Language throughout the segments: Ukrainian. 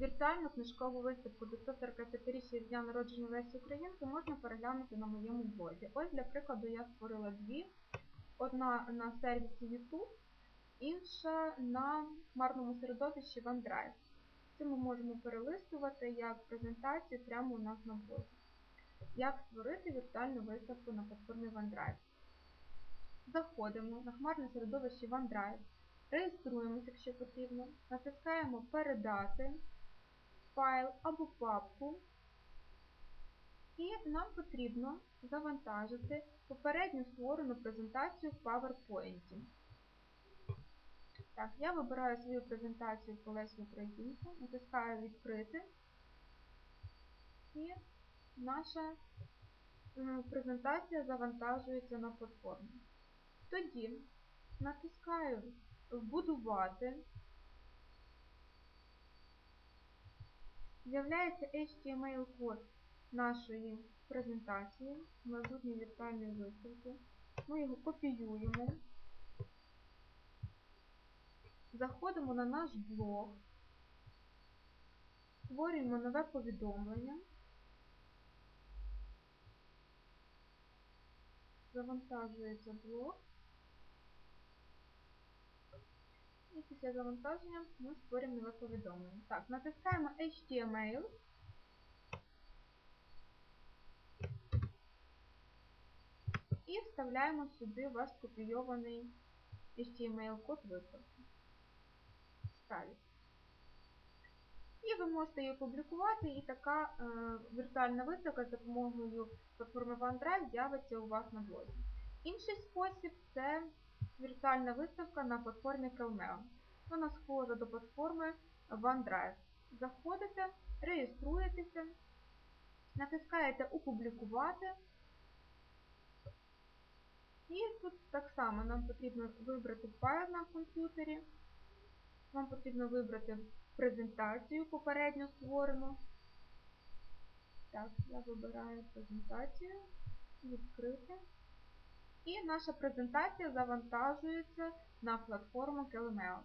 Віртуальну книжкову виставку до 145-річчя з дня народження Лесі Українки можна переглянути на моєму блозі. Ось, для прикладу, я створила дві. Одна на сервісі YouTube, інша на хмарному середовищі OneDrive. Це ми можемо перелистувати як презентацію прямо у нас на блозі. Як створити віртуальну виставку на платформі OneDrive? Заходимо на хмарне середовище OneDrive, реєструємося, якщо потрібно, натискаємо Передати файл або папку, і нам потрібно завантажити попередню створену презентацію в PowerPoint. Так, я вибираю свою презентацію по Лесі Українку, натискаю Відкрити, і наша е, презентація завантажується на платформу. Тоді натискаю Вбудувати. З'являється HTML-код нашої презентації, майбутньої віртуальної виставки. Ми його копіюємо. Заходимо на наш блог, створюємо нове повідомлення, завантажується блог. І після завантаження ми створюємо нове повідомлення. Так, натискаємо HTML. І вставляємо сюди ваш скопійований HTML-код виставки. Ставить. І ви можете її опублікувати, і така е, віртуальна виставка з допомогою платформи OneDrive з'явиться у вас на блозі. Інший спосіб це віртуальна виставка на платформі Calmeo. Вона схожа до платформи OneDrive. Заходите, реєструєтеся, натискаєте Опублікувати. І тут так само нам потрібно вибрати файл на комп'ютері. Вам потрібно вибрати презентацію попередньо створену. Так, я вибираю презентацію, відкрити. І наша презентація завантажується на платформу Kelemeo.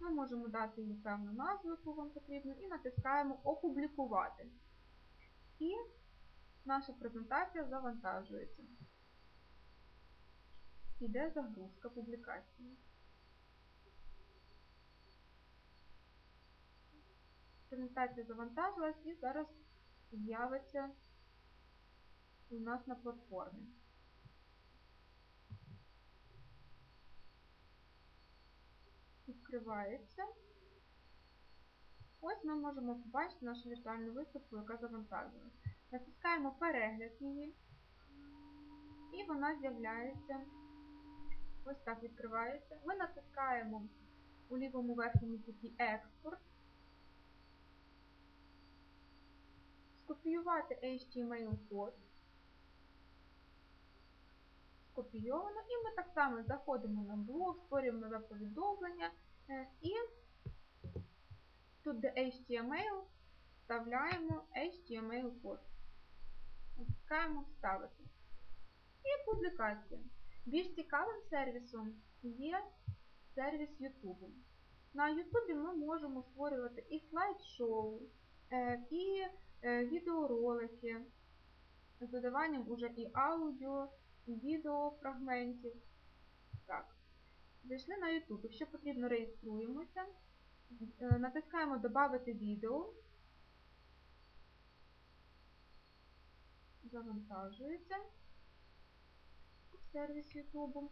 Ми можемо дати їй певну назву, яку вам потрібно, і натискаємо Опублікувати. І наша презентація завантажується. Іде загрузка публікації. Презентація завантажилась і зараз з'явиться у нас на платформі. Відкривається. Ось ми можемо побачити нашу віртуальну виставку, яка завантажена. Натискаємо перегляд її, і вона з'являється. Ось так відкривається. Ми натискаємо у лівому верхньому куті експорт. Скопіювати HTML-код. Скопійовано. І ми так само заходимо на блог, створюємо нове повідомлення е, і тут, де HTML, вставляємо HTML-код. Натискаємо Вставити. І публікація. Більш цікавим сервісом є сервіс YouTube. На YouTube ми можемо створювати і слайд-шоу, е, і е, відеоролики з додаванням уже і аудіо, відеофрагментів. Так. Зайшли на YouTube. Якщо потрібно, реєструємося, е, натискаємо Добавити відео. Завантажується сервіс YouTube.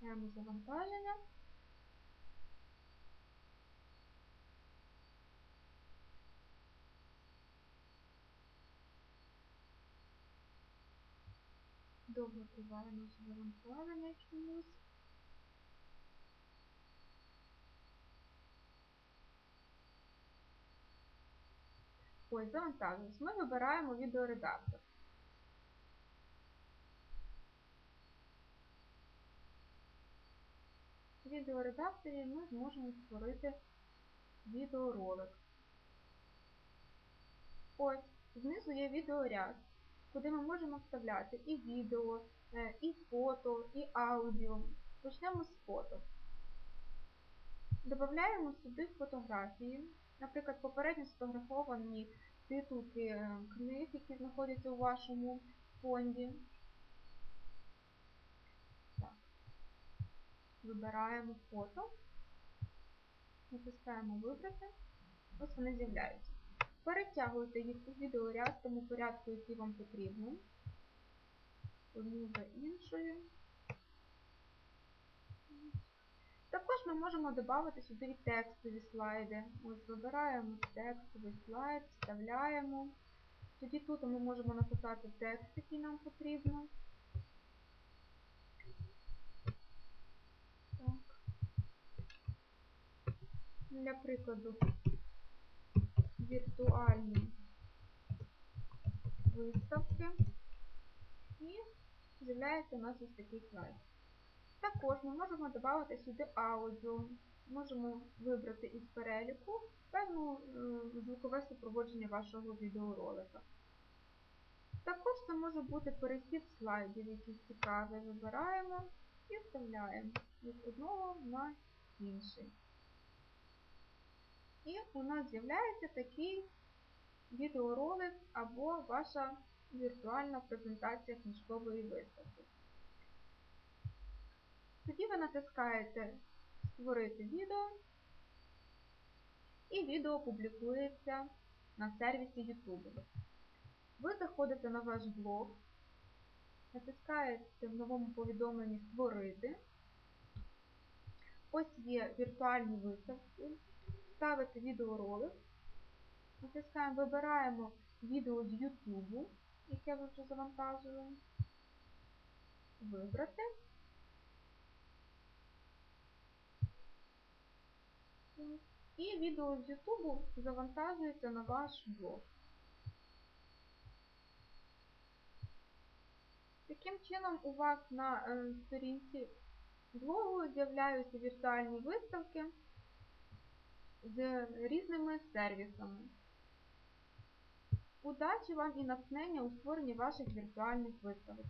Чекаємо завантаження. Довго триває наше завантаження чомусь. Ось, завантажилось. Ми вибираємо відеоредактор. В відеоредакторі ми зможемо створити відеоролик. Ось, знизу є відеоряд, куди ми можемо вставляти і відео, і фото, і аудіо. Почнемо з фото. Додаємо сюди фотографії, наприклад, попередньо сфотографовані титулки е, книг, які знаходяться у вашому фонді. Так. Вибираємо фото, натискаємо Вибрати. Ось вони з'являються. Перетягуйте їх у відеоряд в тому порядку, який вам потрібен. Одну за іншою. Також ми можемо додати сюди текстові слайди. Ось вибираємо текстовий слайд, вставляємо. Тоді тут ми можемо написати текст, який нам потрібно. Так. Для прикладу, віртуальні виставки. І з'являється у нас ось такий слайд. Також ми можемо додати сюди аудіо. Можемо вибрати із переліку певну звукове супроводження вашого відеоролика. Також це може бути перехід слайдів, якісь цікаві. Вибираємо і вставляємо від одного на інший. І у нас з'являється такий відеоролик або ваша віртуальна презентація книжкової виставки. Тоді ви натискаєте Створити відео, і відео публікується на сервісі YouTube. Ви заходите на ваш блог, натискаєте в новому повідомленні Створити. Ось є віртуальні виставки, ставите відеоролик, натискаємо, вибираємо відео з YouTube, яке ви вже завантажили, вибрати. І відео з YouTube завантажується на ваш блог. Таким чином у вас на е, сторінці блогу з'являються віртуальні виставки з різними сервісами. Удачі вам і натхнення у створенні ваших віртуальних виставок!